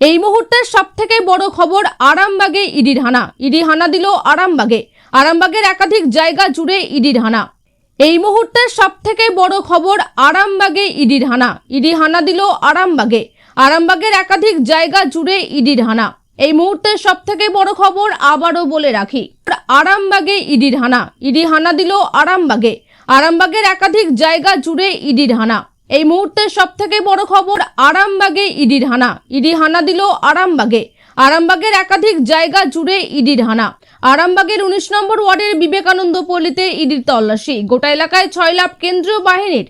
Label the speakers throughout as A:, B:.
A: এই মুহূর্তের সব থেকে বড় খবর আরামবাগে ইডির হানা। ইডি হানা দিল আরামবাগে। আরামবাগের একাধিক জায়গা জুড়ে ইডির হানা। এই মুহূর্তের সব থেকে বড় খবর আরামবাগে ইডির হানা। ইডি হানা দিল আরামবাগে। আরামবাগের একাধিক জায়গা জুড়ে ইডির হানা। এই মুহূর্তের সব থেকে বড় খবর আবারও বলে রাখি, আরামবাগে ইডির হানা। ইডি হানা দিল আরামবাগে। আরামবাগের একাধিক জায়গা জুড়ে ইডির হানা। এই মুহূর্তের সব থেকে বড় খবর আরামবাগে ইডির হানা। ইডি হানা দিল আরামবাগে। আরামবাগের একাধিক জায়গা জুড়ে ইডির হানা। আরামবাগের উনিশ নম্বর ওয়ার্ডের বিবেকানন্দ পল্লীতে ইডির তল্লাশি। গোটা এলাকায় ছয় লাভ কেন্দ্রীয় বাহিনীর।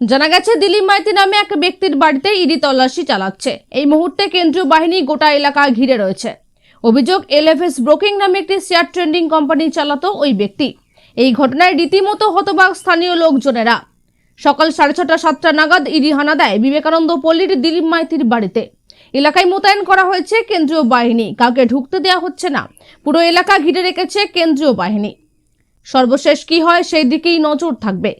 A: জানা গেছে, দিলীপ মাইতি নামে এক ব্যক্তির বাড়িতে ইডি তল্লাশি চালাচ্ছে। এই মুহূর্তে কেন্দ্রীয় বাহিনী গোটা এলাকা ঘিরে রয়েছে। অভিযোগ, এলএফএস ব্রোকিং নামে একটি শেয়ার ট্রেন্ডিং কোম্পানি চালাতো ওই ব্যক্তি। এই ঘটনায় রীতিমতো হতবাক স্থানীয় লোকজনেরা। সকাল সাড়ে ছটা, সাতটা নাগাদ ইডি হানা দেয় বিবেকানন্দ পল্লীর দিলীপ মাইতির বাড়িতে। এলাকায় মোতায়েন করা হয়েছে কেন্দ্রীয় বাহিনী। কাউকে ঢুকতে দেওয়া হচ্ছে না। পুরো এলাকা ঘিরে রেখেছে কেন্দ্রীয় বাহিনী। সর্বশেষ কি হয় সেই দিকেই নজর থাকবে।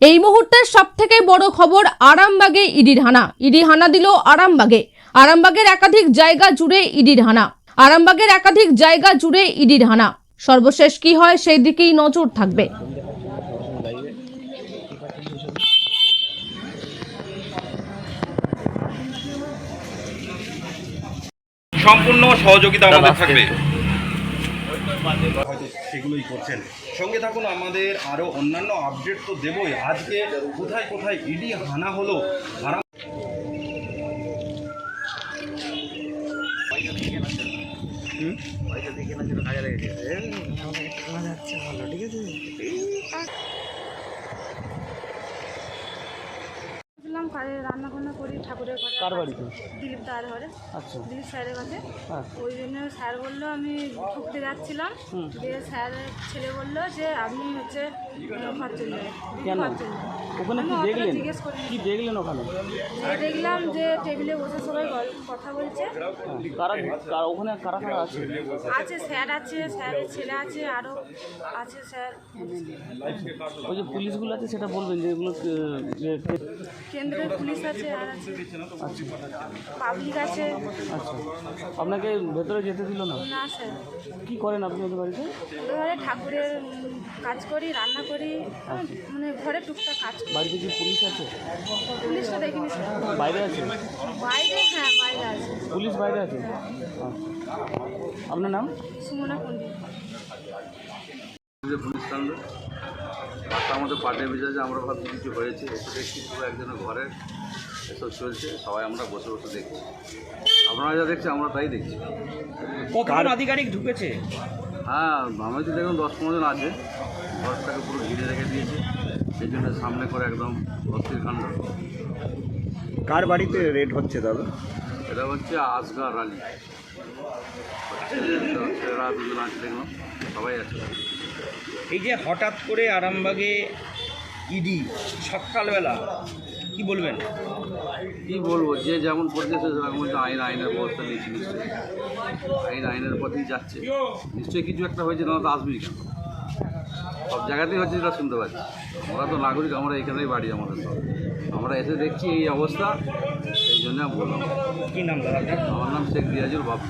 A: এই মুহূর্তের সব থেকে বড় খবর আরামবাগে ইডির হানা। ইডি হানা দিল আরামবাগে। আরামবাগের একাধিক জায়গা জুড়ে ইডির হানা। আরামবাগের একাধিক জায়গা জুড়ে ইডির হানা। সর্বশেষ কি হয় সেই দিকেই নজর থাকবে।
B: সম্পূর্ণ সহযোগিতা আমাদের থাকবে।
C: হয়তো সেগুলোই করছেন। সঙ্গে থাকুন আমাদের আরও অন্যান্য আপডেট তো দেবই। আজকে কোথায় কোথায় ইডি হানা হলো আরাম
D: ছিলাম কাজে রান্না বান্না করি ঠাকুরের ঘরে
E: কার বাড়িতে
D: দিলীপ দার ঘরে।
E: আচ্ছা।
D: দিলীপ স্যারের কাছে
E: হ্যাঁ।
D: ওই জন্য স্যার বলল আমি ঠুকতে যাচ্ছিলাম। দিয়ে স্যার ছেলে বলল যে আপনি হচ্ছে
E: কেন? ওখানে কি দেখলেন? কি দেখলেন ওখানে?
D: দেখলাম যে টেবিলে বসে সবাই কথা বলছে।
E: হ্যাঁ, কারা কারা ওখানে কারা কারা আছে?
D: আছে স্যার আছে স্যারের ছেলে আছে আরও আছে স্যার।
E: ওই যে পুলিশগুলো আছে সেটা বলবেন যে এগুলো
D: কেন্দ্রের পুলিশ আছে আর আছে পাবলিক আছে।
E: আচ্ছা। আপনাকে ভেতরে যেতে দিল না?
D: না স্যার।
E: কি করেন আপনি ওদের বাড়িতে
D: ঠাকুরের কাজ করি রান্না করি। মানে ঘরে টুকটাক কাজ করি।
E: বাড়িতে কি পুলিশ আছে?
D: পুলিশটা দেখিনি
E: বাইরে আছে?
D: বাইরে হ্যাঁ বাইরে আছে।
E: পুলিশ বাইরে আছে? আপনার নাম?
D: সুমনা পণ্ডিত।
F: পুলিশ বাচ্চা আমাদের পার্টি মেজাজে আমরা ভাবছি কিছু হয়েছে। এসে দেখছি পুরো একজনের ঘরে এসব চলছে সবাই আমরা বসে বসে দেখছি। আপনারা যা দেখছি আমরা তাই দেখছি।
B: কতজন আধিকারিক ঢুকেছে?
F: হ্যাঁ আমি তো দেখুন দশ পনেরো জন আছে। ঘরটাকে পুরো ঘিরে রেখে দিয়েছে। সেই জন্য সামনে করে একদম অস্থির কাণ্ড।
C: কার বাড়িতে রেড হচ্ছে দাদা?
F: এটা হচ্ছে আসগার আলী। ছেলেরা দুজন আছে দেখলাম। সবাই আছে।
B: এই যে হঠাৎ করে আরামবাগে ইডি সকালবেলা কি বলবেন?
F: কী বলব যে যেমন সেরকম হচ্ছে আইন আইনের ব্যবস্থা নিচ্ছে নিশ্চয়ই। আইন আইনের পথেই যাচ্ছে। নিশ্চয়ই কিছু একটা হয়েছে না তো আসবেই কেন? সব জায়গাতেই হচ্ছে যেটা শুনতে পাচ্ছি। আমরা তো নাগরিক আমরা এখানেই বাড়ি আমাদের সব। আমরা এসে দেখছি এই অবস্থা সেই জন্য বললাম।
B: কি নাম দাদা
F: আমার নাম শেখ দিয়াজুল বাবু।